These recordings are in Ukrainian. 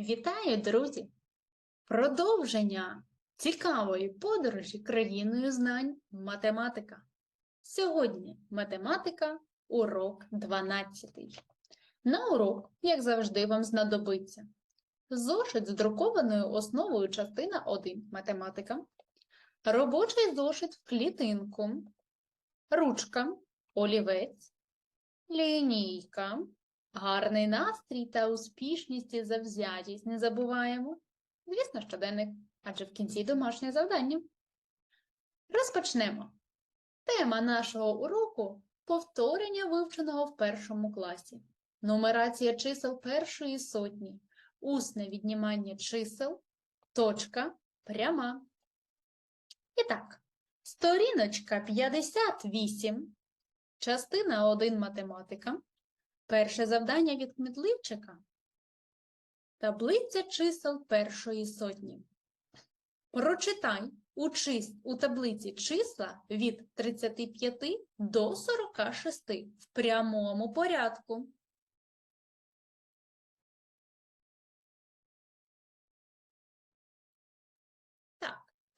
Вітаю, друзі! Продовження цікавої подорожі країною знань математика. Сьогодні математика, урок 12. На урок, як завжди, вам знадобиться зошит з друкованою основою частина 1 математика, робочий зошит в клітинку, ручка, олівець, лінійка, Гарний настрій та успішність і завзятість не забуваємо. Звісно, щоденник, адже в кінці домашнє завдання. Розпочнемо. Тема нашого уроку повторення вивченого в першому класі. Нумерація чисел першої сотні, усне віднімання чисел, точка, пряма. І так, сторіночка 58, частина 1 математика. Перше завдання від Кмітливчика. Таблиця чисел першої сотні. Прочитай учись у таблиці числа від 35 до 46 в прямому порядку.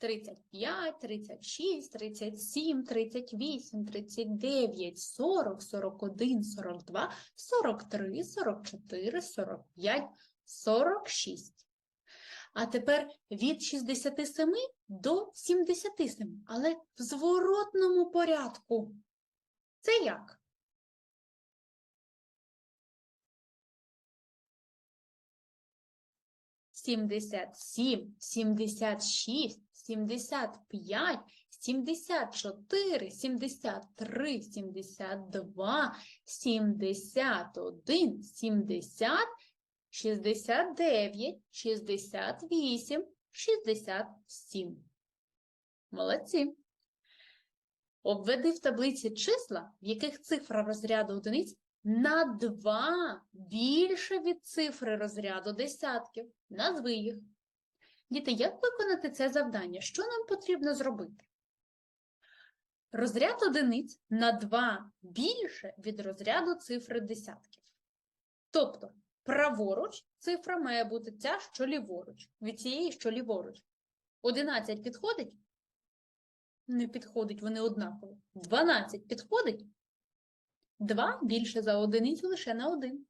35, 36, 37, 38, 39, 40, 41, 42, 43, 44, 45, 46. А тепер від 67 до 77, але в зворотному порядку. Це як? Сімдесят сім, сімдесят шість, сімдесят п'ять, сімдесят чотири, сімдесят три, сімдесят два, сімдесят один, сімдесят, шістдесят дев'ять, шістдесят вісім, шістдесят сім. Молодці. Обведи в таблиці числа, в яких цифра розряду одиниць на 2 більше від цифри розряду десятків. Назви їх. Діти, як виконати це завдання? Що нам потрібно зробити? Розряд одиниць на 2 більше від розряду цифри десятків. Тобто, праворуч цифра має бути ця, що ліворуч, від цієї, що ліворуч. 11 підходить? Не підходить, вони однакові. 12 підходить? 2 більше за одиницю лише на 1.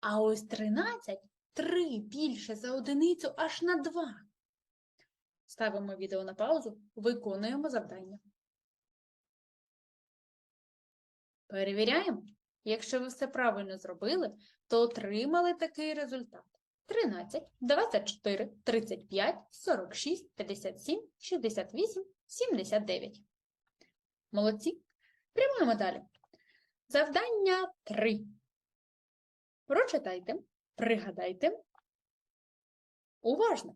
А ось 13 3 більше за одиницю аж на 2. Ставимо відео на паузу, виконуємо завдання. Перевіряємо. Якщо ви все правильно зробили, то отримали такий результат. 13, 24, 35, 46, 57, 68, 79. Молодці. Прямуємо далі. Завдання 3. Прочитайте, пригадайте. Уважно.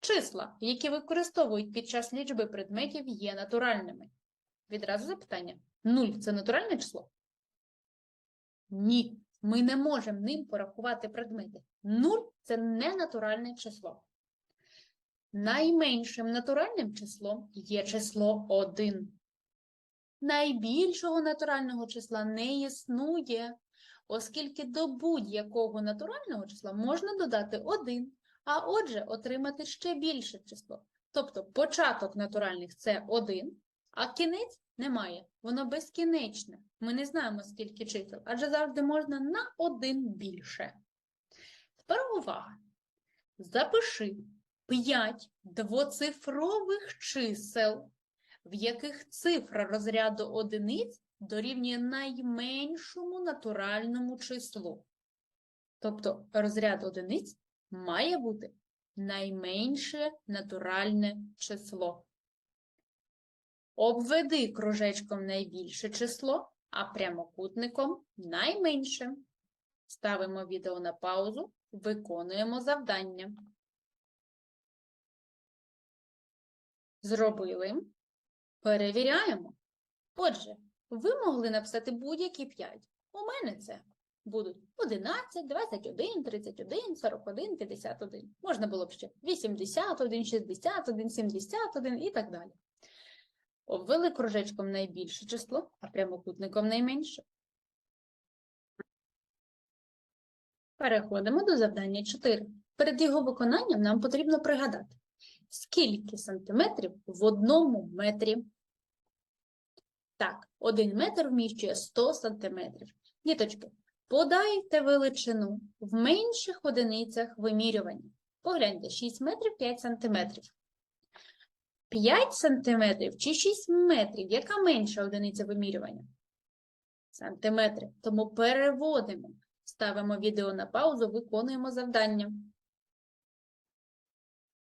Числа, які використовують під час лічби предметів, є натуральними. Відразу запитання. 0 – це натуральне число? Ні. Ми не можемо ним порахувати предмети. 0 – це не натуральне число. Найменшим натуральним числом є число 1. Найбільшого натурального числа не існує, оскільки до будь-якого натурального числа можна додати 1, а отже отримати ще більше число. Тобто початок натуральних це 1, а кінець немає. Воно безкінечне. Ми не знаємо, скільки чисел, адже завжди можна на 1 більше. Тепер увага. Запиши 5 двоцифрових чисел, в яких цифра розряду одиниць дорівнює найменшому натуральному числу. Тобто розряд одиниць має бути найменше натуральне число. Обведи кружечком найбільше число, а прямокутником найменше. Ставимо відео на паузу, виконуємо завдання. Зробили. Перевіряємо. Отже, ви могли написати будь-які 5. У мене це будуть 11, 21, 31, 41, 51. Можна було б ще 81, 61, 71 і так далі. Обвели кружечком найбільше число, а прямокутником найменше. Переходимо до завдання 4. Перед його виконанням нам потрібно пригадати, скільки сантиметрів в одному метрі. Так, один метр вміщує 100 сантиметрів. Діточки, подайте величину в менших одиницях вимірювання. Погляньте, 6 метрів 5 сантиметрів. 5 сантиметрів чи 6 метрів? Яка менша одиниця вимірювання? Сантиметри. Тому переводимо. Ставимо відео на паузу, виконуємо завдання.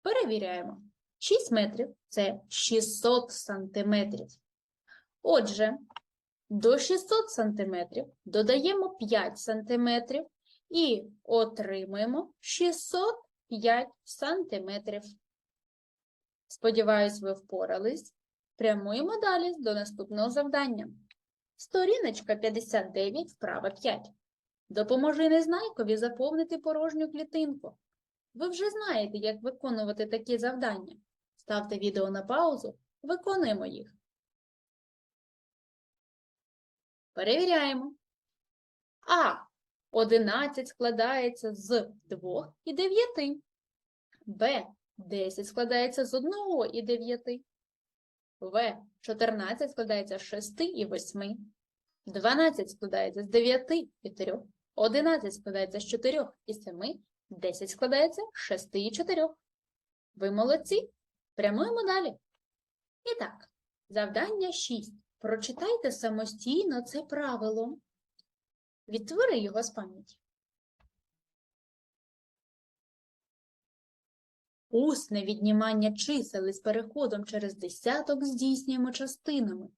Перевіряємо. 6 метрів це 600 сантиметрів. Отже, до 600 сантиметрів додаємо 5 сантиметрів і отримуємо 605 сантиметрів. Сподіваюсь, ви впорались. Прямуємо далі до наступного завдання. Сторіночка 59, вправа 5. Допоможи незнайкові заповнити порожню клітинку. Ви вже знаєте, як виконувати такі завдання. Ставте відео на паузу, виконуємо їх. Перевіряємо. А. 11 складається з 2 і 9. Б. 10 складається з 1 і 9. В. 14 складається з 6 і 8. 12 складається з 9 і 3. 11 складається з 4 і 7. 10 складається з 6 і 4. Ви молодці. Прямуємо далі. І так, завдання 6. Прочитайте самостійно це правило. Відтвори його з пам'яті. Усне віднімання чисел із переходом через десяток здійснюємо частинами.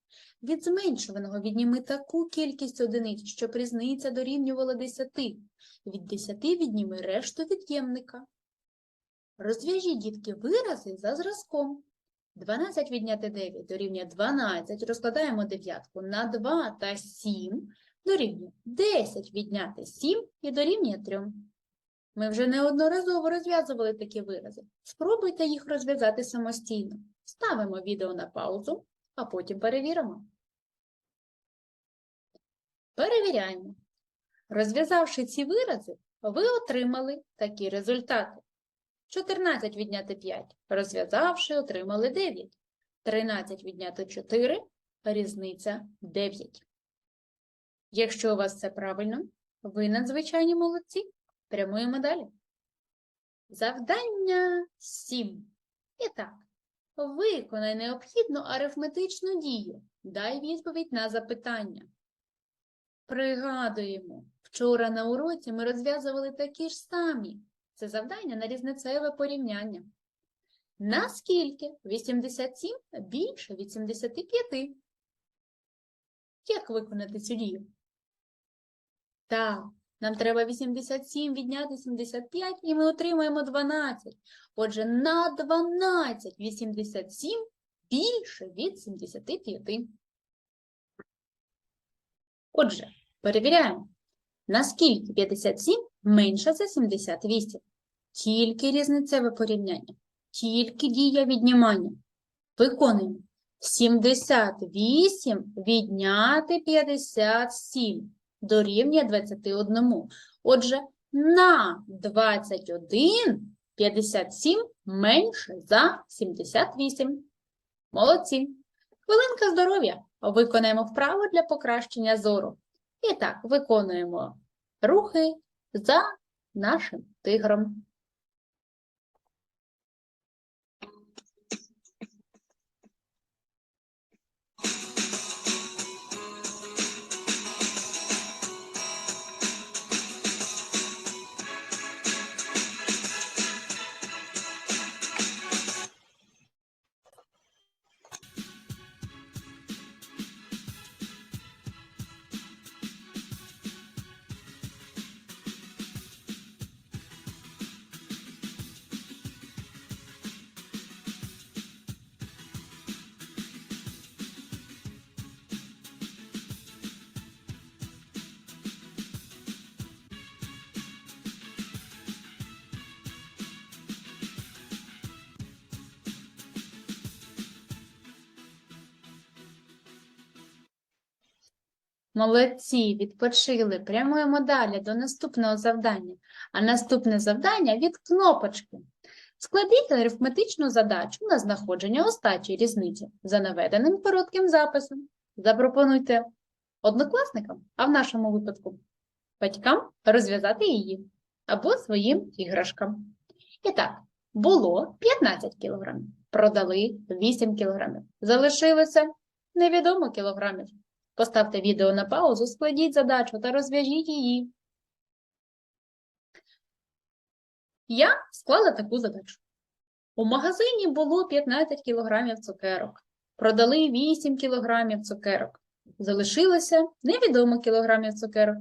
Від зменшуваного відніми таку кількість одиниць, щоб різниця дорівнювала 10. Від 10 відніми решту від'ємника. Розв'яжіть, дітки, вирази за зразком. 12 відняти 9 дорівнює 12. Розкладаємо дев'ятку на 2 та 7 дорівнює 10 відняти 7 і дорівнює 3. Ми вже неодноразово розв'язували такі вирази. Спробуйте їх розв'язати самостійно. Ставимо відео на паузу, а потім перевіримо. Перевіряємо. Розв'язавши ці вирази, ви отримали такі результати. 14 відняти 5. Розв'язавши, отримали 9. 13 відняти 4. Різниця 9. Якщо у вас все правильно, ви надзвичайні молодці. Прямуємо далі. Завдання 7. І так, виконай необхідну арифметичну дію. Дай відповідь на запитання. Пригадуємо, вчора на уроці ми розв'язували такі ж самі. Це завдання на різницеве порівняння. Наскільки 87 більше від 75? Як виконати цю дію? Так, нам треба 87 відняти 75, і ми отримаємо 12. Отже, на 12 87 більше від 75. Отже, перевіряємо. Наскільки 57 менше за 78? Тільки різницеве порівняння, тільки дія віднімання. Виконуємо. 78 відняти 57 дорівнює 21. Отже, на 21 57 менше за 78. Молодці. Хвилинка здоров'я. Виконаємо вправу для покращення зору. І так, виконуємо рухи за нашим тигром. Молодці, відпочили. Прямуємо далі до наступного завдання. А наступне завдання від кнопочки. Складіть арифметичну задачу на знаходження остачі різниці за наведеним коротким записом. Запропонуйте однокласникам, а в нашому випадку батькам розв'язати її або своїм іграшкам. І так, було 15 кг, продали 8 кг, залишилося невідомо кілограмів. Поставте відео на паузу, складіть задачу та розв'яжіть її. Я склала таку задачу. У магазині було 15 кілограмів цукерок. Продали 8 кілограмів цукерок. Залишилося невідомо кілограмів цукерок.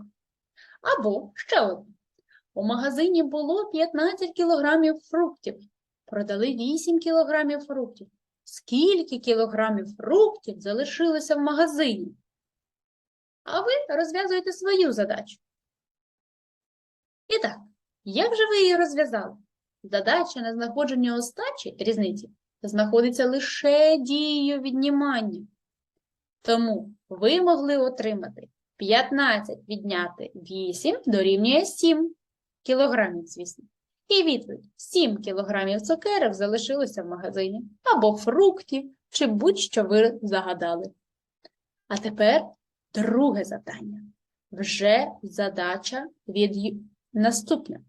Або ще одне. У магазині було 15 кілограмів фруктів. Продали 8 кілограмів фруктів. Скільки кілограмів фруктів залишилося в магазині? А ви розв'язуєте свою задачу. І так, як же ви її розв'язали? Задача на знаходження остачі різниці знаходиться лише дією віднімання. Тому ви могли отримати 15 відняти 8 дорівнює 7 кілограмів, звісно. І відповідь: 7 кілограмів цукерок залишилося в магазині, або фруктів, чи будь-що ви загадали. А тепер друге завдання. Вже задача від наступна.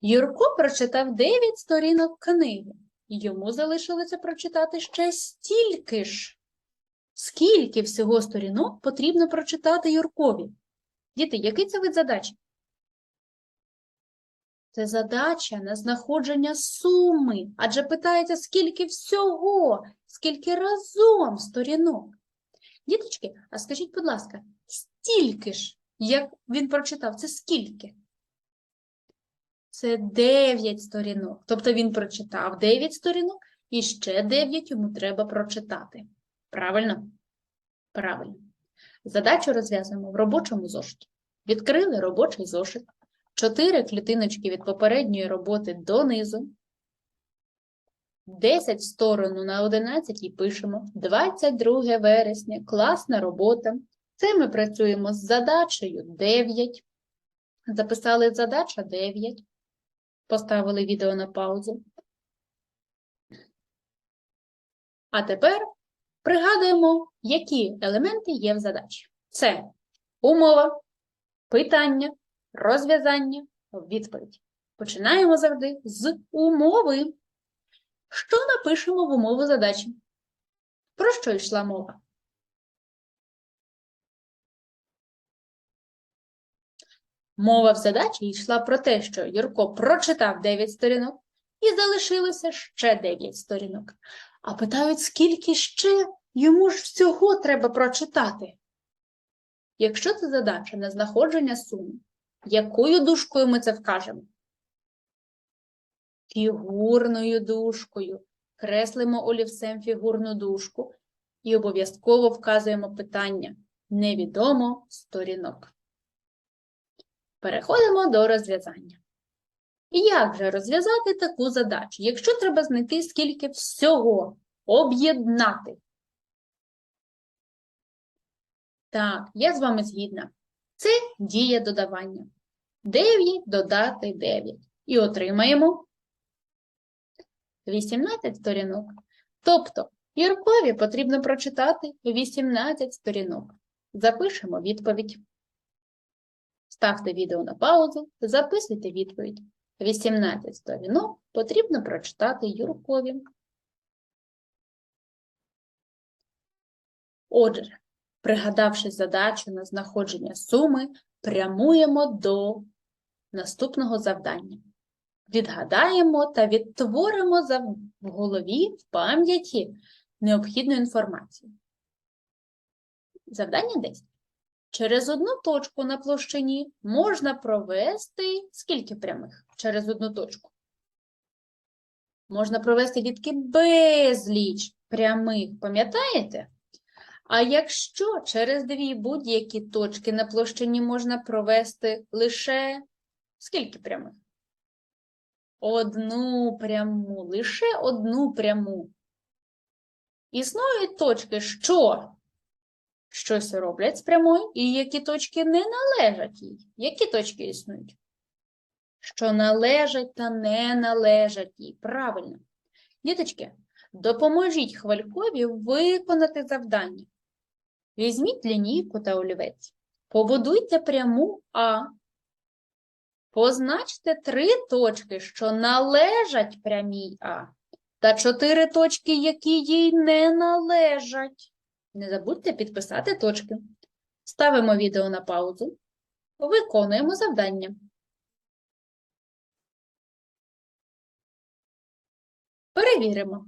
Юрко прочитав 9 сторінок книги. Йому залишилося прочитати ще стільки ж. Скільки всього сторінок потрібно прочитати Юркові? Діти, який це вид задачі? Це задача на знаходження суми. Адже питається, скільки всього, скільки разом сторінок. Діточки, а скажіть, будь ласка, стільки ж, як він прочитав, це скільки? Це 9 сторінок. Тобто він прочитав 9 сторінок і ще 9 йому треба прочитати. Правильно? Правильно. Задачу розв'язуємо в робочому зошиті. Відкрили робочий зошит. Чотири клітиночки від попередньої роботи донизу. 10 в сторону на 11 і пишемо. 22 вересня. Класна робота. Це ми працюємо з задачею 9. Записали задача 9. Поставили відео на паузу. А тепер пригадуємо, які елементи є в задачі. Це умова, питання, розв'язання, відповідь. Починаємо завжди з умови. Що напишемо в умову задачі? Про що йшла мова? Мова в задачі йшла про те, що Юрко прочитав 9 сторінок і залишилося ще 9 сторінок. А питають, скільки ще йому ж всього треба прочитати? Якщо це задача на знаходження суми, якою дужкою ми це вкажемо? Фігурною дужкою. Креслимо олівцем фігурну дужку і обов'язково вказуємо питання невідомо сторінок. Переходимо до розв'язання. Як же розв'язати таку задачу, якщо треба знайти скільки всього об'єднати? Так, я з вами згідна. Це дія додавання. 9 додати 9. І отримаємо 18 сторінок. Тобто, Юркові потрібно прочитати 18 сторінок. Запишемо відповідь. Ставте відео на паузу, записуйте відповідь. 18 сторінок потрібно прочитати Юркові. Отже, пригадавши задачу на знаходження суми, прямуємо до наступного завдання. Відгадаємо та відтворимо в голові, в пам'яті необхідну інформацію. Завдання 10. Через одну точку на площині можна провести скільки прямих через одну точку? Можна провести дітки безліч прямих, пам'ятаєте? А якщо через дві будь-які точки на площині можна провести лише скільки прямих? Одну пряму, лише одну пряму. Існують точки, що щось роблять з прямою і які точки не належать їй. Які точки існують? Що належать та не належать їй. Правильно. Діточки, допоможіть Хвалькові виконати завдання. Візьміть лінійку та олівець. Побудуйте пряму А. Позначте три точки, що належать прямій А, та чотири точки, які їй не належать. Не забудьте підписати точки. Ставимо відео на паузу. Виконуємо завдання. Перевіримо.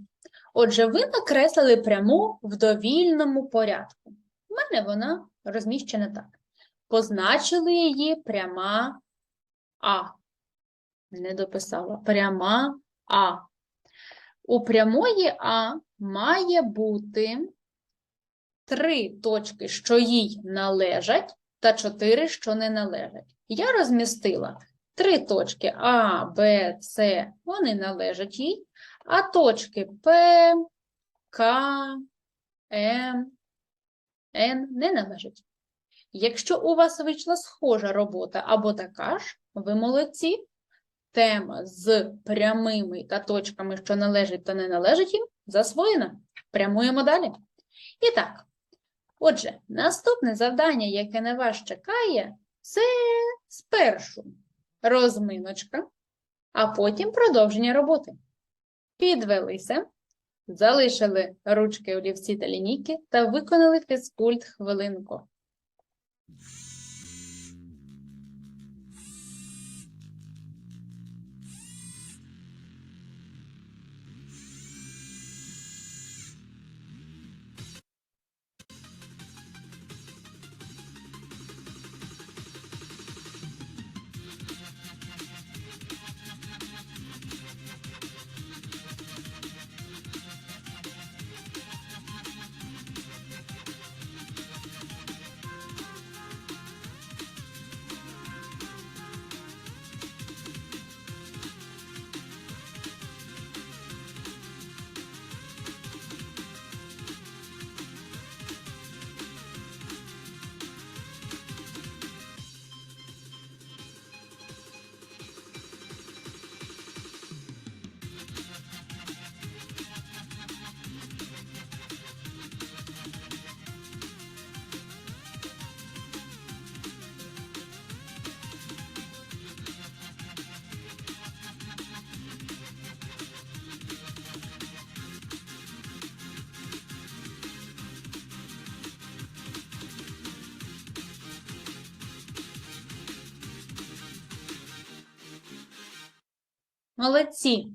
Отже, ви накреслили пряму в довільному порядку. У мене вона розміщена так. Позначили її пряма А. Не дописала. Пряма А. У прямої А має бути три точки, що їй належать, та чотири, що не належать. Я розмістила три точки А, Б, С, вони належать їй, а точки П, К, М, Н не належать. Якщо у вас вийшла схожа робота або така ж, ви молодці. Тема з прямими та точками, що належать та не належать їм, засвоєна. Прямуємо далі. І так, отже, наступне завдання, яке на вас чекає, це спершу розминочка, а потім продовження роботи. Підвелися, залишили ручки, олівці та лінійки та виконали фізкульт хвилинку. Mm-hmm. Молодці!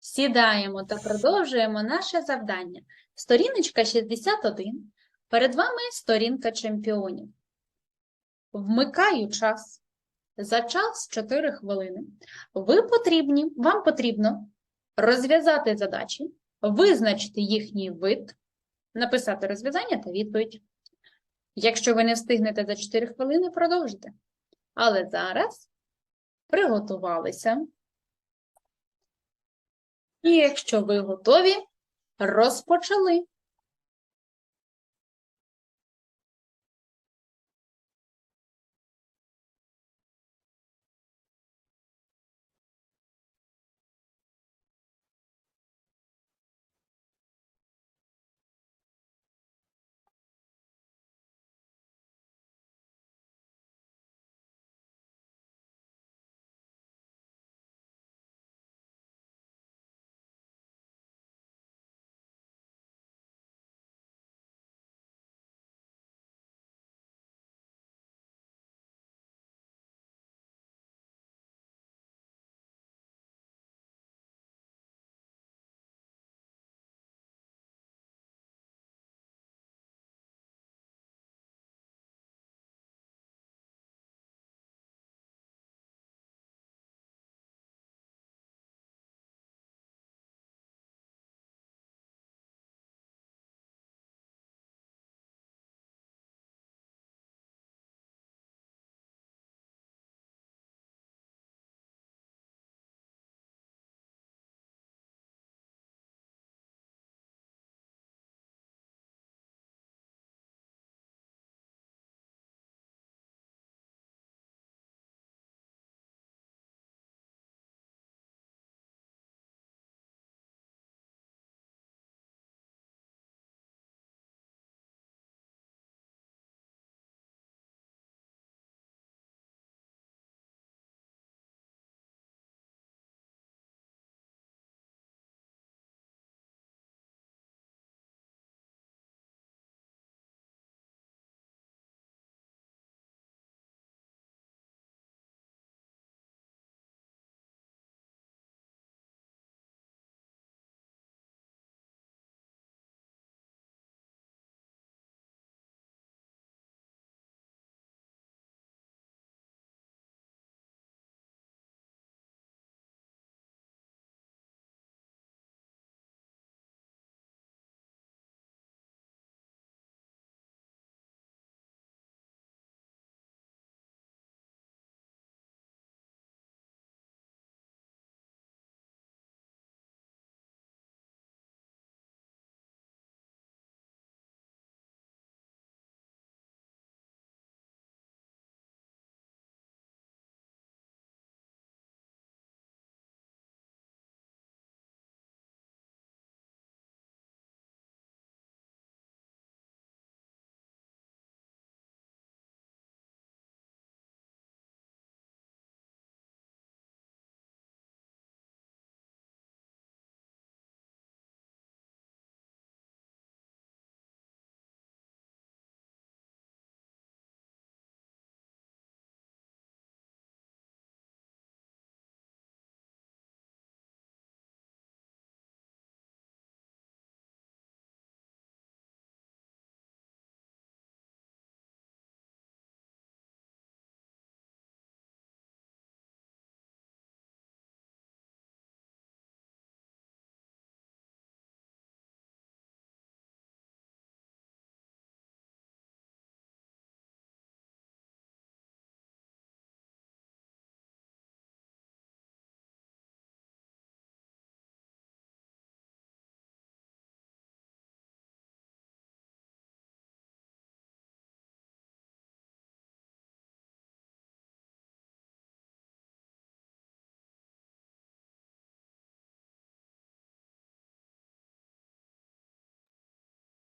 Сідаємо та продовжуємо наше завдання. Сторіночка 61. Перед вами сторінка чемпіонів. Вмикаю час. За час 4 хвилини. Ви потрібні, вам потрібно розв'язати задачі, визначити їхній вид, написати розв'язання та відповідь. Якщо ви не встигнете за 4 хвилини, продовжите. Але зараз приготувалися. І якщо ви готові, розпочали.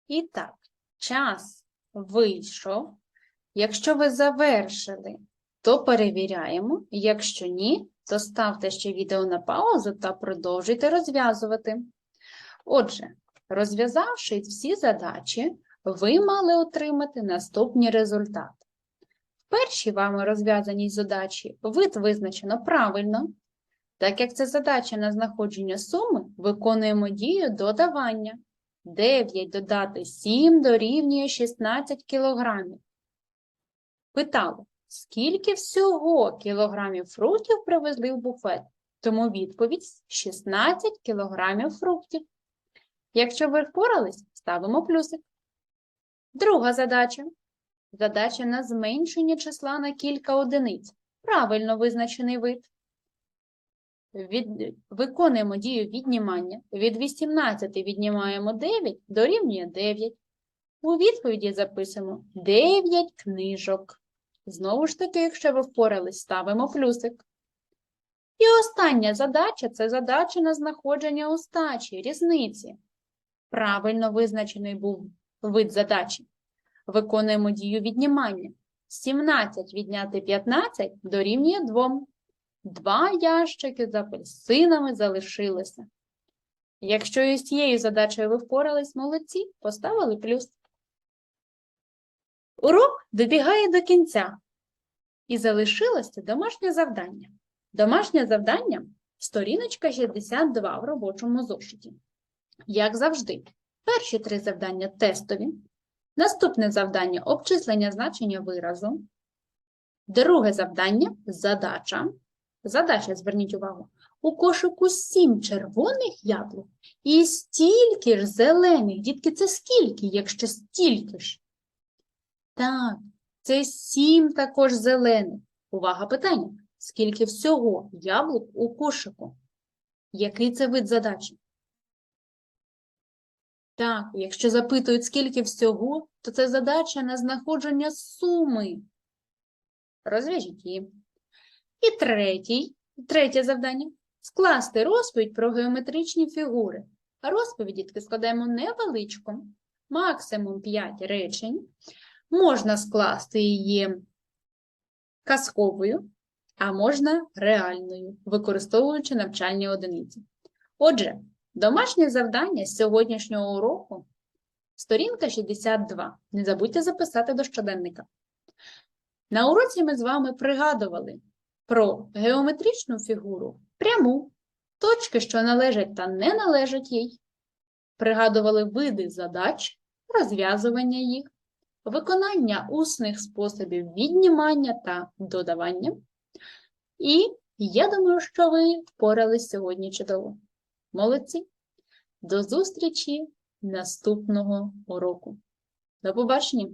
І так, час вийшов. Якщо ви завершили, то перевіряємо. Якщо ні, то ставте ще відео на паузу та продовжуйте розв'язувати. Отже, розв'язавши всі задачі, ви мали отримати наступні результати. В першій вами розв'язаній задачі вид визначено правильно. Так як це задача на знаходження суми, виконуємо дію додавання. 9 додати 7 дорівнює 16 кілограмів. Питали, скільки всього кілограмів фруктів привезли в буфет? Тому відповідь 16 кілограмів фруктів. Якщо ви впорались, ставимо плюсик. Друга задача. Задача на зменшення числа на кілька одиниць. Правильно визначений вид. Від... Виконуємо дію віднімання. Від 18 віднімаємо 9, дорівнює 9. У відповіді записуємо 9 книжок. Знову ж таки, якщо ви впорались, ставимо плюсик. І остання задача це задача на знаходження остачі, різниці. Правильно визначений був вид задачі. Виконуємо дію віднімання. 17 відняти 15 дорівнює 2. Два ящики з апельсинами залишилося. Якщо із цією задачею ви впорались, молодці, поставили плюс. Урок добігає до кінця. І залишилося домашнє завдання. Домашнє завдання сторіночка 62 в робочому зошиті. Як завжди, перші три завдання тестові. Наступне завдання обчислення значення виразу. Друге завдання задача. Задача, зверніть увагу, у кошику сім червоних яблук і стільки ж зелених. Дітки, це скільки, якщо стільки ж? Так, це сім також зелених. Увага питання. Скільки всього яблук у кошику? Який це вид задачі? Так, якщо запитують, скільки всього, то це задача на знаходження суми. Розв'яжіть її. І третій, третє завдання скласти розповідь про геометричні фігури. А розповідь дітки, складаємо невеличку, максимум 5 речень. Можна скласти її казковою, а можна реальною, використовуючи навчальні одиниці. Отже, домашнє завдання з сьогоднішнього уроку сторінка 62. Не забудьте записати до щоденника. На уроці ми з вами пригадували про геометричну фігуру пряму, точки, що належать та не належать їй. Пригадували види задач, розв'язування їх, виконання усних способів віднімання та додавання. І я думаю, що ви впорались сьогодні чудово. Молодці! До зустрічі наступного уроку. До побачення!